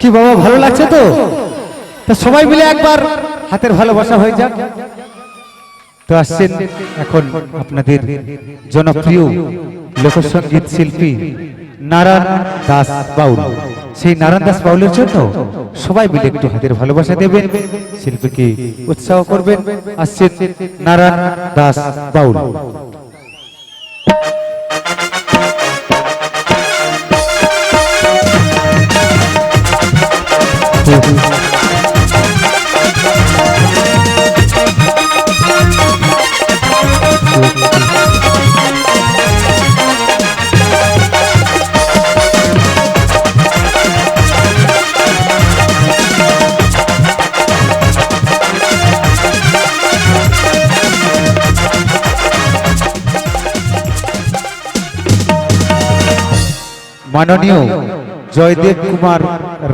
কি বাবা, ভালো লাগছে তো? তা সবাই মিলে একবার হাতের ভালোবাসা হয়ে যাক। তো আসছেন এখন আপনাদের জনপ্রিয় লোকসঙ্গীত শিল্পী নারায়ণ দাস বাউল। সেই নারায়ণ দাস বাউলের জন্য সবাই মিলে একটু হাতের ভালোবাসা দেবেন, শিল্পীকে উৎসাহ করবেন। আসছেন নারায়ণ দাস বাউল। মাননীয় জয়দেব কুমার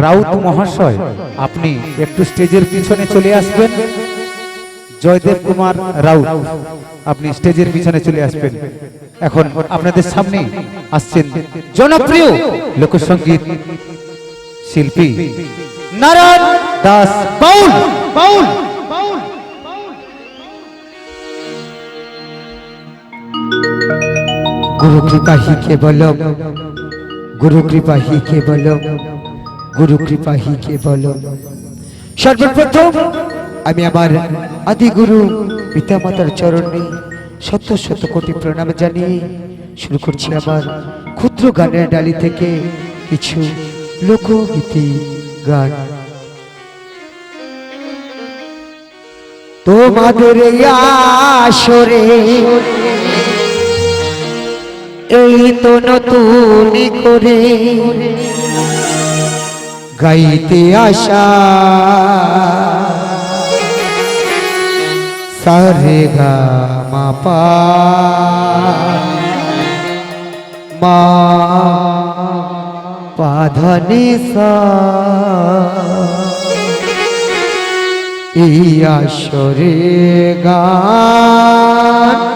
রাউত মহাশয় আপনি একটু স্টেজের পিছনে চলে আসবেন। জয়দেব কুমার রাউত আপনি স্টেজের পিছনে চলে আসবেন। এখন আপনাদের সামনে আসছেন জনপ্রিয় লোকসঙ্গীত শিল্পী নারায়ণ দাস বাউল। বাউল। গুরু কৃপা হি কেবলম গুরু কৃপা হি কেবলম গুরু কৃপা হি কেবলম সর্বপ্রথম আমি আমার আদি গুরু পিতামাতার চরণে শত শত কোটি প্রণাম জানিয়ে শুরু করছি আমার ক্ষুদ্র গানের ডালি থেকে কিছু লোকগীতি গান। তোমাদের আসরে এই তো নতুন করে গাইতে আসা সারে গা মা পা। মা পাধনি সা। এই আসরে গান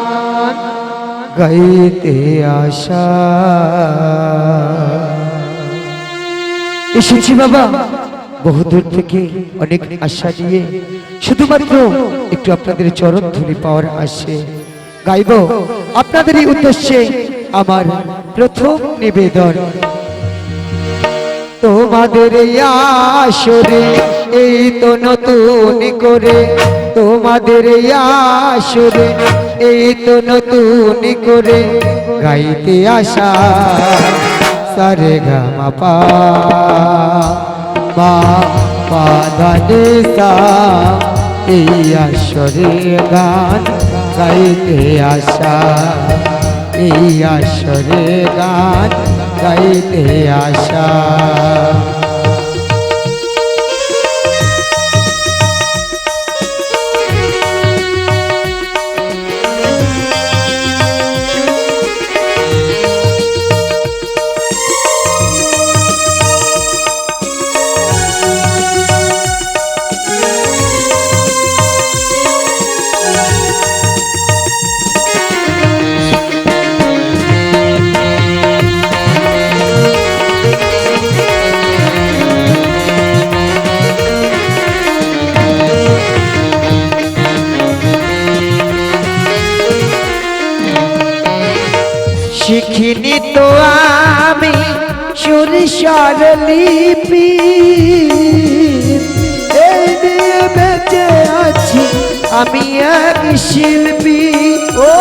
গাইতে আসা এসেছি বাবা বহুদূর থেকে অনেক আশা নিয়ে। শুধুমাত্র একটু আপনাদের চরণ ধুলি পাওয়ার আসে গাইব আপনাদেরই উদ্দেশ্যে আমার প্রথম নিবেদন। তোমাদের আসরে, এই তো নতুন করে তোমাদের আসরে, এই তো নতুন করে গাইতে আসা সারে গা মা পা পা এই আসরে গান গাইতে আসা এই আসরে গান গাইতে আসা সুরসার লিপি এই নিয়ে বেঁচে আছি আমি এক শিল্পী ও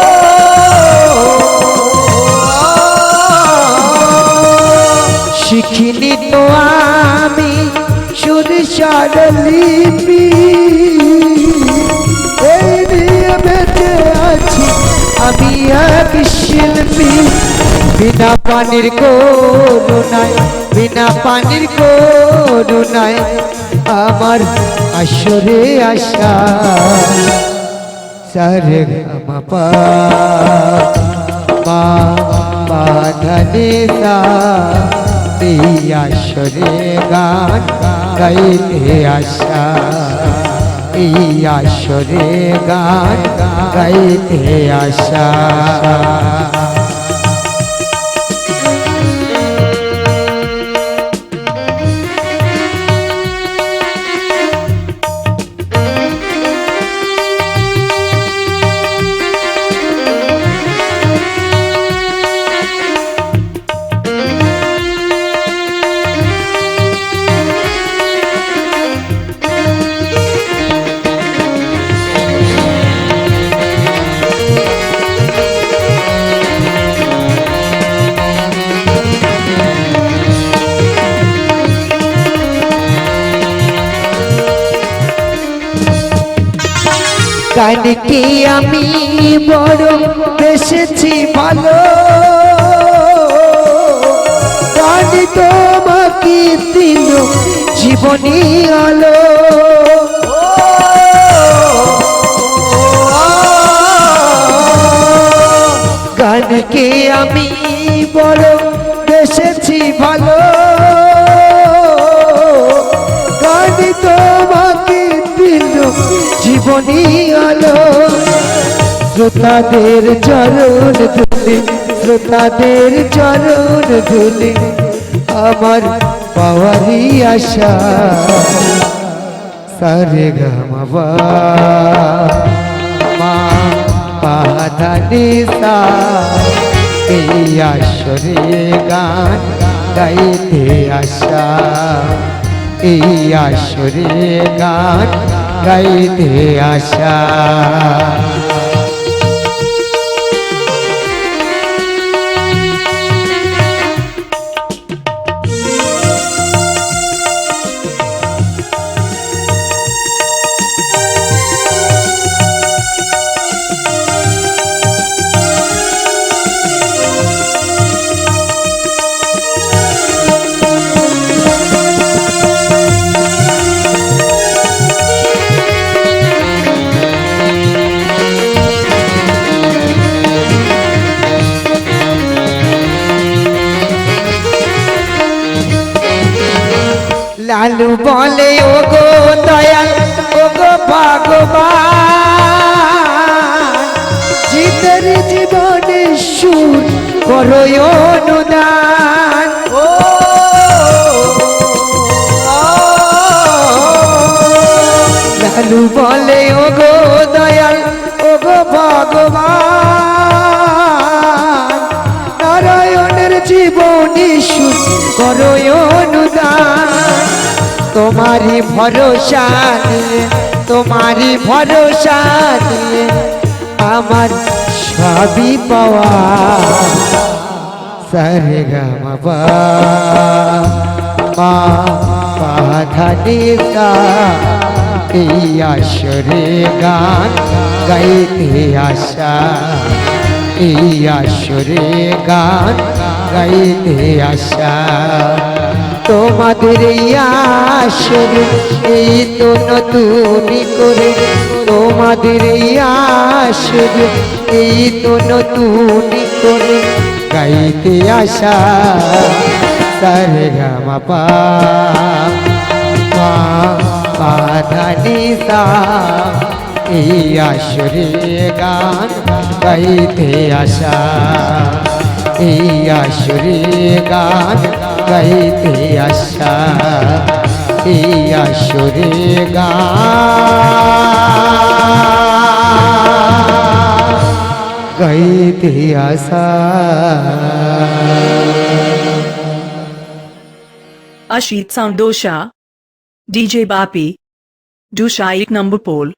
শিখিনি তো আমি সুরসার লিপি বিনা পানির করুণায় বিনা পানির করুণায় আমার আসরে আসা সারে মা পা মা পা ধনে সা, এই আসরে গান গাইতে আসা এই আসরে গান গাইতে আসা গানকে আমি বড় বেসেছি ভালো? গান তোমাকে দিল জীবনী আলো। গানকে আমি বড় জীবনী আলো। শ্রোতাদের চরণ ধুলে, শ্রোতাদের চরণ ধুলে, আমার পাওয়ারই আশা। সারে গামা মা পাধানি সা এই আসরে গান গাইতে আশা। এই আসরে গান গাইতে আশা লালু বলে ও গো দয়াল ও গো ভগবান, জিতের জীবনে সুর করো অনুদান। ও লালু বলে ও গো দয়াল ও গো ভগবান, নারায়ণের জীবনী সুর করো তোমারই ভরসা নিয়ে তোমারই ভরসা নিয়ে আমার সবই পাওয়া। সারে গামা মা এই আসরে গান গাইতে আশা। এই আসরে গান গাইতে আশা। তোমাদের আসরে, এই তো নতুন করে। তোমাদের আসরে, এই তো নতুন করে। গাইতে আশা সারে গামা পা পাধানি সা। এই আসরে গান গাইতে আশা, এই আসরে গান গাইতে আশা এই আসরে গান গাইতে আশা Ashit Sound Dosha DJ Bapi Dusha एक number pole